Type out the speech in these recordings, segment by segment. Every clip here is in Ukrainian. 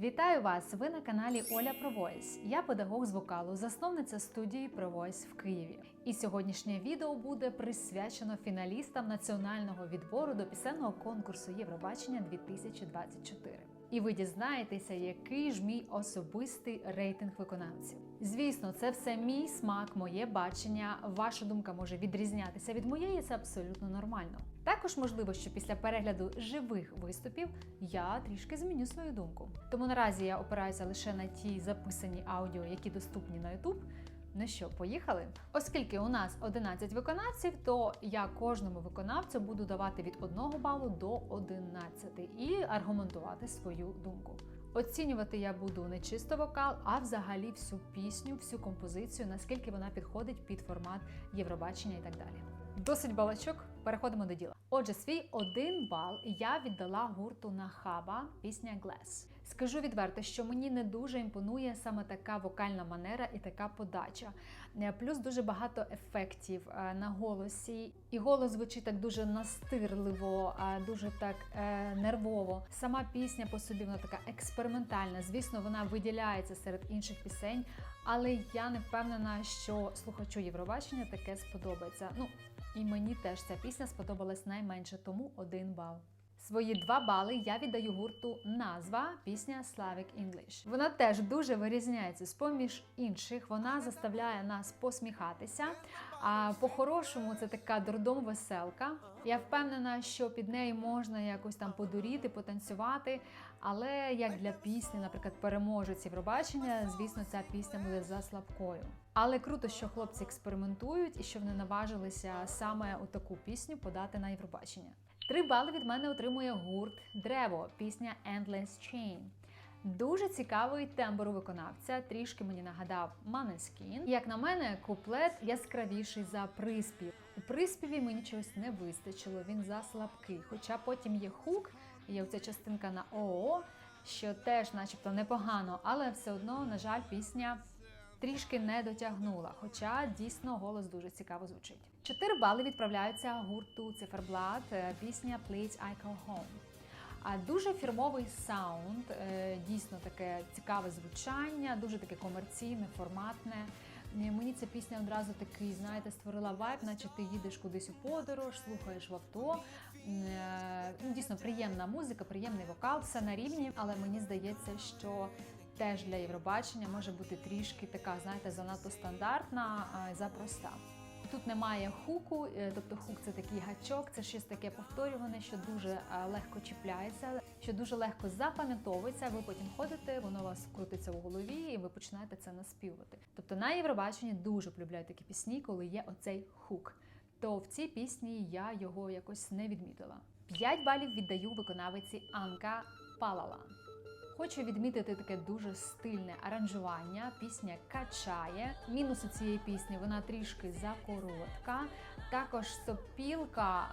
Вітаю вас! Ви на каналі Оля Провойс. Я педагог з вокалу, засновниця студії Провойс в Києві. І сьогоднішнє відео буде присвячено фіналістам національного відбору до пісенного конкурсу Євробачення 2024. І ви дізнаєтеся, який ж мій особистий рейтинг виконавців. Звісно, це все мій смак, моє бачення. Ваша думка може відрізнятися від моєї, це абсолютно нормально. Також можливо, що після перегляду живих виступів я трішки зміню свою думку. Тому наразі я опираюся лише на ті записані аудіо, які доступні на YouTube. Ну що, поїхали? Оскільки у нас 11 виконавців, то я кожному виконавцю буду давати від 1 балу до 11 і аргументувати свою думку. Оцінювати я буду не чисто вокал, а взагалі всю пісню, всю композицію, наскільки вона підходить під формат Євробачення і так далі. Досить балачок, переходимо до діла. Отже, свій один бал я віддала гурту Нахаба пісня Glass. Скажу відверто, що мені не дуже імпонує саме така вокальна манера і така подача. Е, Плюс дуже багато ефектів е, на голосі, і голос звучить так дуже настирливо, дуже так е, нервово. Сама пісня по собі вона така експериментальна. Звісно, вона виділяється серед інших пісень, але я не впевнена, що слухачу Євробачення таке сподобається. Ну і мені теж ця пісня сподобалась найменше, тому один бал. Свої два бали я віддаю гурту назва пісня Slavic English. Вона теж дуже вирізняється з поміж інших. Вона заставляє нас посміхатися. А по-хорошому це така дурдом веселка. Я впевнена, що під нею можна якось там подуріти, потанцювати. Але як для пісні, наприклад, переможець Євробачення, звісно, ця пісня буде за слабкою. Але круто, що хлопці експериментують і що вони наважилися саме у таку пісню подати на Євробачення. Три бали від мене отримує гурт Древо, пісня Endless Chain. Дуже цікавий тембр виконавця, трішки мені нагадав Maneskin. Як на мене, куплет яскравіший за приспів. У приспіві мені чогось не вистачило, він заслабкий. Хоча потім є хук, є оця частинка на ОО, що теж, начебто, непогано, але все одно, на жаль, пісня трішки не дотягнула, хоча дійсно голос дуже цікаво звучить. Чотири бали відправляються гурту Циферблат, е, пісня Please I Call Home. А дуже фірмовий саунд, е, дійсно таке цікаве звучання, дуже таке комерційне, форматне. Мені ця пісня одразу такий, знаєте, створила вайб, наче ти їдеш кудись у подорож, слухаєш в авто. Е, Ну, дійсно приємна музика, приємний вокал, все на рівні, але мені здається, що теж для Євробачення може бути трішки така, знаєте, занадто стандартна, запроста. Тут немає хуку, е, тобто хук це такий гачок, це щось таке повторюване, що дуже е, легко чіпляється, що дуже легко запам'ятовується. Ви потім ходите, воно у вас крутиться у голові, і ви починаєте це наспівувати. Тобто на Євробаченні дуже полюбляють такі пісні, коли є оцей хук. То в цій пісні я його якось не відмітила. 5 балів віддаю виконавиці Анка Палала. Хочу відмітити таке дуже стильне аранжування. Пісня качає. Мінуси цієї пісні вона трішки закоротка. Також сопілка,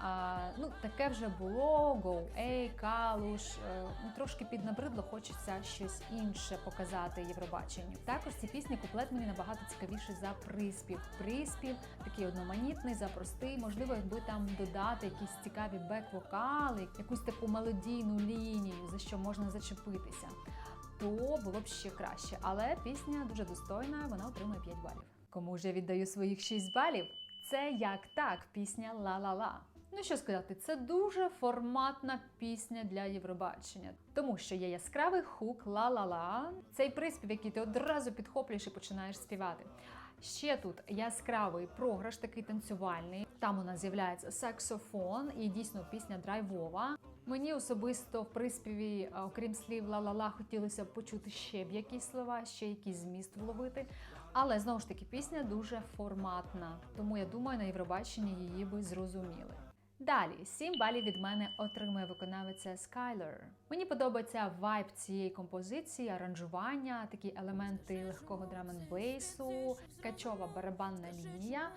ну таке вже було. Go A, калуш. е, ну, трошки піднабридло, хочеться щось інше показати Євробаченню. Також ці пісні куплет мені набагато цікавіший за приспів. Приспів такий одноманітний, запростий. Можливо, якби там додати якісь цікаві бек-вокали, якусь таку мелодійну лінію, за що можна зачепитися то було б ще краще. Але пісня дуже достойна, вона отримує 5 балів. Кому ж я віддаю своїх 6 балів? Це як так, пісня Ла-ла-ла. Ну що сказати, це дуже форматна пісня для Євробачення, тому що є яскравий хук ла-ла-ла, цей приспів, який ти одразу підхоплюєш і починаєш співати. Ще тут яскравий програш, такий танцювальний. Там у нас з'являється саксофон, і дійсно пісня драйвова. Мені особисто в приспіві, окрім слів ла-ла-ла, хотілося б почути ще б якісь слова, ще якийсь зміст вловити. Але знову ж таки, пісня дуже форматна, тому я думаю, на Євробаченні її би зрозуміли. Далі 7 балів від мене отримує виконавиця Skyler. Мені подобається вайб цієї композиції, аранжування, такі елементи легкого драм-н-бейсу, качова барабанна лінія.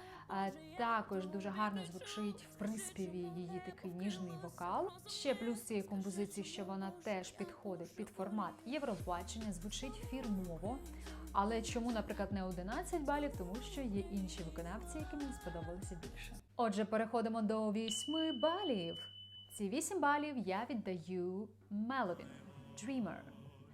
Також дуже гарно звучить в приспіві її такий ніжний вокал. Ще плюс цієї композиції, що вона теж підходить під формат Євробачення, звучить фірмово. Але чому, наприклад, не 11 балів? Тому що є інші виконавці, які мені сподобалися більше. Отже, переходимо до 8 балів. Ці 8 балів я віддаю Melvin Dreamer.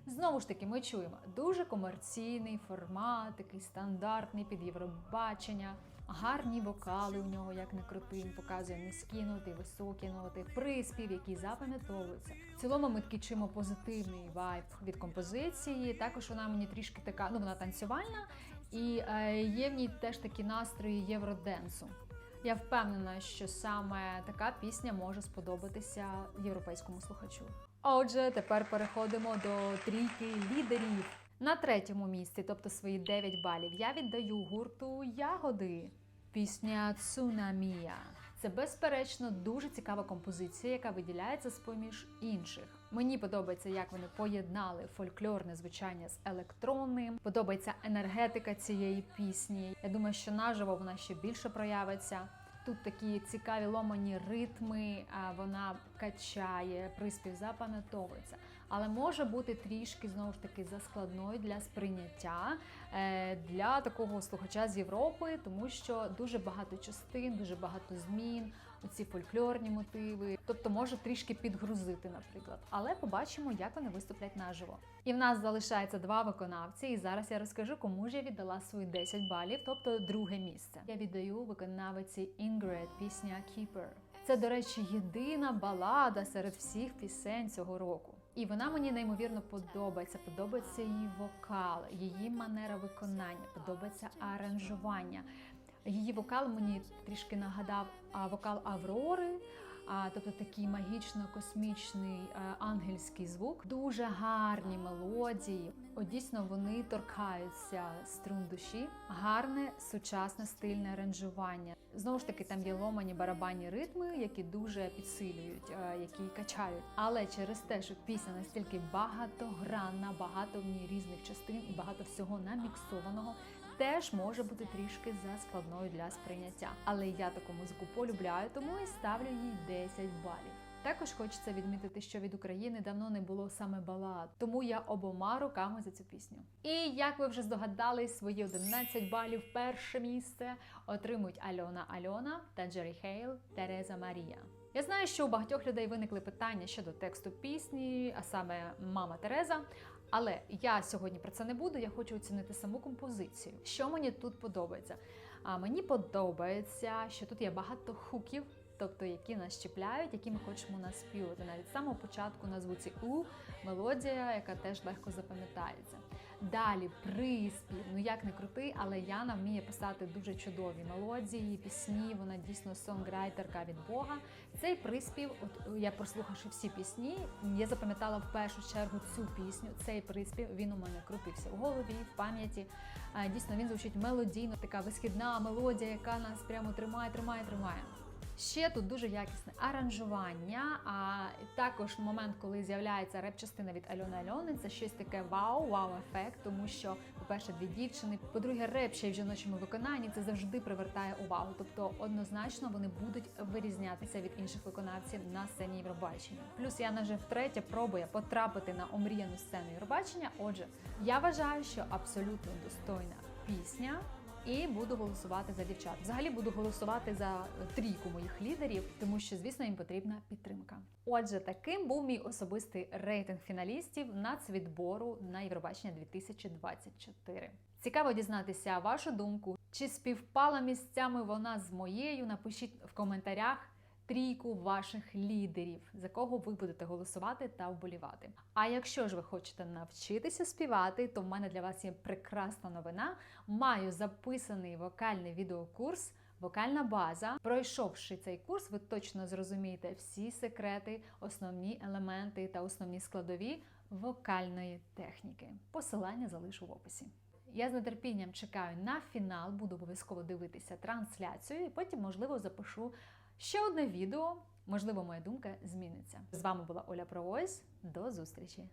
Знову ж таки, ми чуємо дуже комерційний формат, такий стандартний під Євробачення. Гарні вокали у нього, як не крути, показує низькі ноти, високі ноти, приспів, який запам'ятовується. В цілому ми таки чуємо позитивний вайб від композиції. Також вона мені трішки така, ну вона танцювальна, і е, є в ній теж такі настрої євроденсу. Я впевнена, що саме така пісня може сподобатися європейському слухачу. Отже, тепер переходимо до трійки лідерів. На третьому місці, тобто свої 9 балів, я віддаю гурту Ягоди. Пісня Цунамія. Це безперечно дуже цікава композиція, яка виділяється з поміж інших. Мені подобається, як вони поєднали фольклорне звучання з електронним. Подобається енергетика цієї пісні. Я думаю, що наживо вона ще більше проявиться. Тут такі цікаві ломані ритми, вона качає, приспів запам'ятовується, але може бути трішки знову ж таки заскладною для сприйняття е, для такого слухача з Європи, тому що дуже багато частин, дуже багато змін, оці фольклорні мотиви, тобто може трішки підгрузити, наприклад. Але побачимо, як вони виступлять наживо. І в нас залишається два виконавці, і зараз я розкажу, кому ж я віддала свої 10 балів, тобто друге місце. Я віддаю виконавиці Ingrid пісня Keeper. Це, до речі, єдина балада серед всіх пісень цього року. І вона мені неймовірно подобається. Подобається її вокал, її манера виконання, подобається аранжування. Її вокал мені трішки нагадав вокал Аврори. Тобто такий магічно-космічний ангельський звук, дуже гарні мелодії. От дійсно вони торкаються струн душі, гарне сучасне стильне аранжування. Знову ж таки, там є ломані барабанні ритми, які дуже підсилюють, які качають. Але через те, що пісня настільки багатогранна, багато в ній різних частин і багато всього наміксованого, теж може бути трішки заскладною для сприйняття. Але я таку музику полюбляю, тому і ставлю їй 10 балів. Також хочеться відмітити, що від України давно не було саме балад, тому я обома руками за цю пісню. І як ви вже здогадались, свої 11 балів перше місце отримують Альона Альона та Джері Хейл Тереза Марія. Я знаю, що у багатьох людей виникли питання щодо тексту пісні, а саме мама Тереза. Але я сьогодні про це не буду. Я хочу оцінити саму композицію. Що мені тут подобається? А мені подобається, що тут є багато хуків, тобто які нас чіпляють, які ми хочемо наспівати. Навіть з самого початку на звуці У мелодія, яка теж легко запам'ятається. Далі приспів, ну як не крутий, але Яна вміє писати дуже чудові мелодії, пісні. Вона дійсно сонграйтерка від Бога. Цей приспів, от я прослухавши всі пісні, я запам'ятала в першу чергу цю пісню. Цей приспів він у мене крутився в голові, в пам'яті. Дійсно, він звучить мелодійно, така висхідна мелодія, яка нас прямо тримає, тримає, тримає. Ще тут дуже якісне аранжування, а також момент, коли з'являється реп-частина від Альони Альони, це щось таке вау, вау-ефект, тому що, по-перше, дві дівчини, по-друге, реп ще й в жіночому виконанні це завжди привертає увагу. Тобто, однозначно вони будуть вирізнятися від інших виконавців на сцені Євробачення. Плюс Яна вже втретє пробує потрапити на омріяну сцену Євробачення. Отже, я вважаю, що абсолютно достойна пісня і буду голосувати за дівчат. Взагалі буду голосувати за трійку моїх лідерів, тому що, звісно, їм потрібна підтримка. Отже, таким був мій особистий рейтинг фіналістів нацвідбору на Євробачення 2024. Цікаво дізнатися вашу думку, чи співпала місцями вона з моєю. Напишіть в коментарях трійку ваших лідерів, за кого ви будете голосувати та вболівати. А якщо ж ви хочете навчитися співати, то в мене для вас є прекрасна новина. Маю записаний вокальний відеокурс. Вокальна база. Пройшовши цей курс, ви точно зрозумієте всі секрети, основні елементи та основні складові вокальної техніки. Посилання залишу в описі. Я з нетерпінням чекаю на фінал, буду обов'язково дивитися трансляцію, і потім, можливо, запишу ще одне відео. Можливо, моя думка зміниться. З вами була Оля Провойс. До зустрічі!